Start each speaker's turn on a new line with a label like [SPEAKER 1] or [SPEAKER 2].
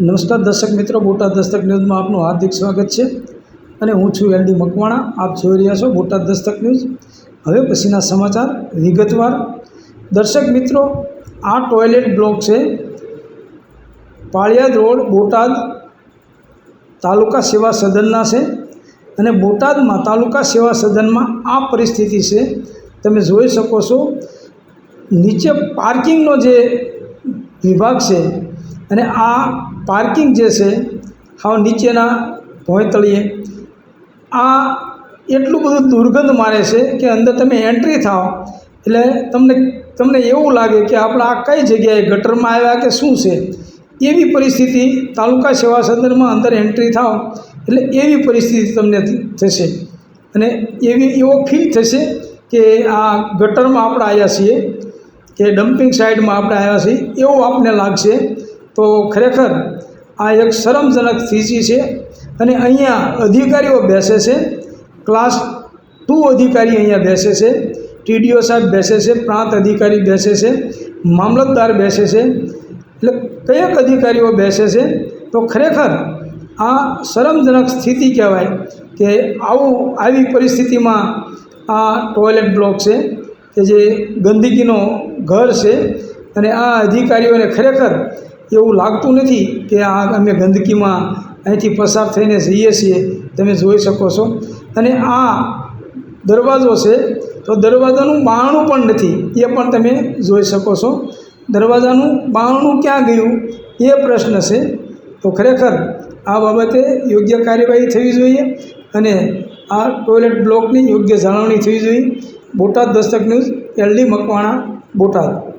[SPEAKER 1] નમસ્કાર દર્શક મિત્રો, બોટાદ દસ્તક ન્યૂઝમાં આપનું હાર્દિક સ્વાગત છે અને હું છું એલડી મકવાણા. આપ જોઈ રહ્યા છો બોટાદ દસ્તક ન્યૂઝ. હવે પછીના સમાચાર વિગતવાર. દર્શક મિત્રો, આ ટોયલેટ બ્લોક છે. પાળિયાદ રોડ, બોટાદ તાલુકા સેવા સદનના છે અને બોટાદમાં તાલુકા સેવા સદનમાં આ પરિસ્થિતિ છે. તમે જોઈ શકો છો, નીચે પાર્કિંગનો જે વિભાગ છે અને આ પાર્કિંગ જે છે હવે નીચેના ભોંયતળીએ આ એટલું બધું દુર્ગંધ મારે છે કે અંદર તમે એન્ટ્રી થાઓ, એટલે તમને તમને એવું લાગે કે આપણે આ કઈ જગ્યાએ ગટરમાં આવ્યા કે શું છે? એવી પરિસ્થિતિ તાલુકા સેવા સદનમાં અંદર એન્ટ્રી થાઓ, એટલે એવી પરિસ્થિતિ તમને થશે. અને એવી, એવો ફીલ થશે કે આ ગટરમાં આપણે આવ્યા છીએ, કે ડમ્પિંગ સાઇડમાં આપણે આવ્યા છીએ, એવું આપને લાગશે તો ખરેખર આ એક શરમજનક સ્થિતિ છે અને અહીંયા અધિકારીઓ બેસે છે. ક્લાસ ટુ અધિકારી અહીંયા બેસે છે. ટીડીઓ સાહેબ બેસે છે. પ્રાંત અધિકારી બેસે છે. મામલતદાર બેસે છે. એટલે કયેક અધિકારીઓ બેસે છે. તો ખરેખર આ શરમજનક સ્થિતિ કહેવાય કે આવું, આવી પરિસ્થિતિમાં આ ટોયલેટ બ્લોક છે કે જે ગંદકીનો ઘર છે અને આ અધિકારીઓને ખરેખર એવું લાગતું નથી કે આ અમે ગંદકીમાં અહીંથી પસાર થઈને જઈએ છીએ. તમે જોઈ શકો છો. અને આ દરવાજો છે, તો દરવાજાનું બારણું પણ નથી. એ પણ તમે જોઈ શકો છો. દરવાજાનું બારણું ક્યાં ગયું? એ પ્રશ્ન છે. તો ખરેખર આ બાબતે યોગ્ય કાર્યવાહી થવી જોઈએ અને આ ટોયલેટ બ્લોકની યોગ્ય જાળવણી થવી જોઈએ. Botad Dastak news, LD Makwana, Botad.